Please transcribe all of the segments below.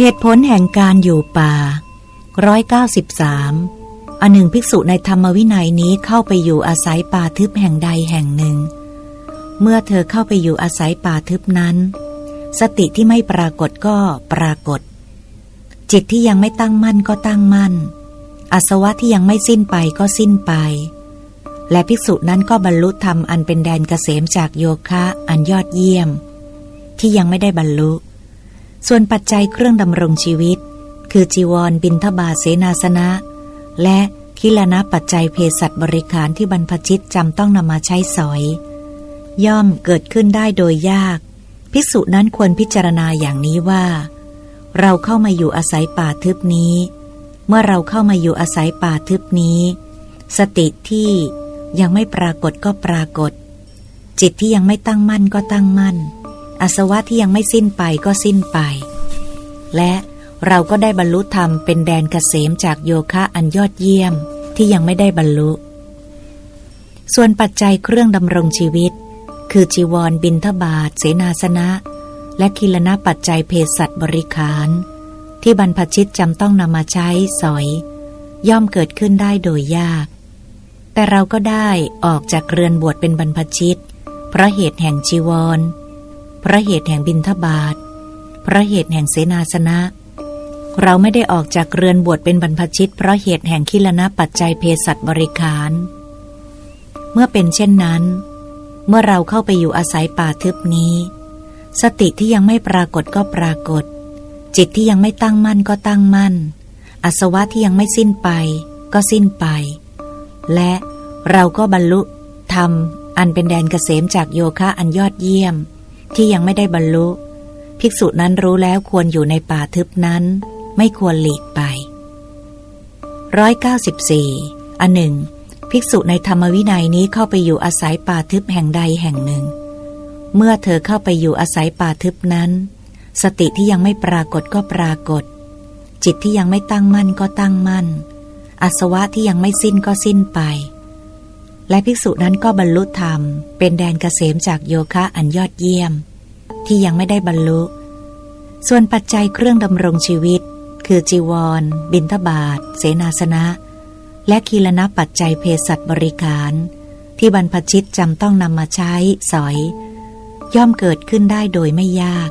เหตุผลแห่งการอยู่ป่าร้อยเก้าสิบสามอันหนึ่งภิกษุในธรรมวินัยนี้เข้าไปอยู่อาศัยป่าทึบแห่งใดแห่งหนึ่ง เมื่อเธอเข้าไปอยู่อาศัยป่าทึบนั้น สติที่ไม่ปรากฏก็ปรากฏ จิตที่ยังไม่ตั้งมั่นก็ตั้งมั่น อาสวะที่ยังไม่สิ้นไปก็สิ้นไป และภิกษุนั้นก็บรรลุธรรมอันเป็นแดนเกษมจากโยคะอันยอดเยี่ยม ที่ยังไม่ได้บรรลุ ส่วนปัจจัยเครื่องดำรงชีวิต คือจีวรบินทบาทเสนาสนะ และคิลนะปัจจัยเภสัชบริขารที่บรรพชิตจำต้องนำมาใช้สอย ย่อมเกิดขึ้นได้โดยยาก ภิกษุนั้นควรพิจารณาอย่างนี้ว่า เราเข้ามาอยู่อาศัยป่าทึบนี้ เมื่อเราเข้ามาอยู่อาศัยป่าทึบนี้ สติที่ยังไม่ปรากฏก็ปรากฏ จิตที่ยังไม่ตั้งมั่นก็ตั้งมั่น อาสวะที่ยังไม่สิ้นไปก็สิ้นไป และเราก็ได้บรรลุธรรมเป็นแดนเกษมจากโยคะอันยอดเยี่ยมที่ยังไม่ได้บรรลุ ส่วนปัจจัยเครื่องดำรงชีวิต คือจีวรบินทบาท เสนาสนะ และคิลนะปัจจัยเภสัชบริขาร ที่บรรพชิตจำต้องนำมาใช้สอย ย่อมเกิดขึ้นได้โดยยาก แต่เราก็ได้ออกจากเรือนบวชเป็นบรรพชิต เพราะเหตุแห่งจีวร พระเหตุแห่งบินทบาท พระเหตุแห่งเสนาสนะ เราไม่ได้ออกจากเรือนบวชเป็นบรรพชิต เพราะเหตุแห่งคิลนะปัจจัยเภสัชบริขาร เมื่อเป็นเช่นนั้น เมื่อเราเข้าไปอยู่อาศัยป่าทึบนี้ สติที่ยังไม่ปรากฏก็ปรากฏ จิตที่ยังไม่ตั้งมั่นก็ตั้งมั่นอสวะที่ยังไม่สิ้นไปก็สิ้นไป และเราก็บรรลุธรรมอันเป็นแดนเกษมจากโยคะอันยอดเยี่ยม ที่ยังไม่ได้บรรลุ ภิกษุนั้นรู้แล้วควรอยู่ในป่าทึบนั้น ไม่ควรหลีกไปร้อยเก้าสิบสี่อันหนึ่ง ภิกษุในธรรมวินัยนี้เข้าไปอยู่อาศัยป่าทึบแห่งใดแห่งหนึ่ง เมื่อเธอเข้าไปอยู่อาศัยป่าทึบนั้น สติที่ยังไม่ปรากฏก็ปรากฏ จิตที่ยังไม่ตั้งมั่นก็ตั้งมั่นอาสวะที่ยังไม่สิ้นก็สิ้นไป และภิกษุนั้นก็บรรลุธรรม เป็นแดนเกษมจากโยคะอันยอดเยี่ยม ที่ยังไม่ได้บรรลุ ส่วนปัจจัยเครื่องดำรงชีวิต คือจีวร บินทบาทเสนาสนะ และคีลนะปัจจัยเภสัชบริการ ที่บรรพชิตจำต้องนำมาใช้สอย ย่อมเกิดขึ้นได้โดยไม่ยาก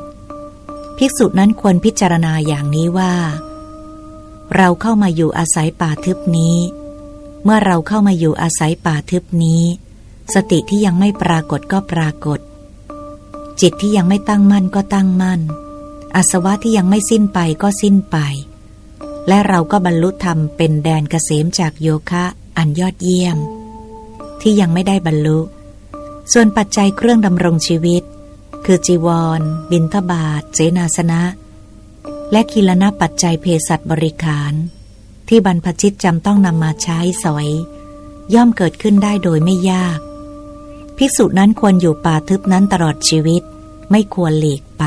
ภิกษุนั้นควรพิจารณาอย่างนี้ว่า เราเข้ามาอยู่อาศัยป่าทึบนี้ มื่อเราเข้ามาอยู่อาศัยป่าทึบนี้ สติที่ยังไม่ปรากฏก็ปรากฏ จิตที่ยังไม่ตั้งมั่นก็ตั้งมั่น อาสวะที่ยังไม่สิ้นไปก็สิ้นไป และเราก็บรรลุธรรมเป็นแดนเกษมจากโยคะอันยอดเยี่ยม ที่ยังไม่ได้บรรลุ ส่วนปัจจัยเครื่องดำรงชีวิต คือจีวร บินทบาทเจนาสนะ และคิลนะปัจจัยเภสัชบริขาร ที่บรรพชิตจำต้องนำมาใช้สอย ย่อมเกิดขึ้นได้โดยไม่ยาก ภิกษุนั้นควรอยู่ป่าทึบนั้นตลอดชีวิต ไม่ควรหลีกไป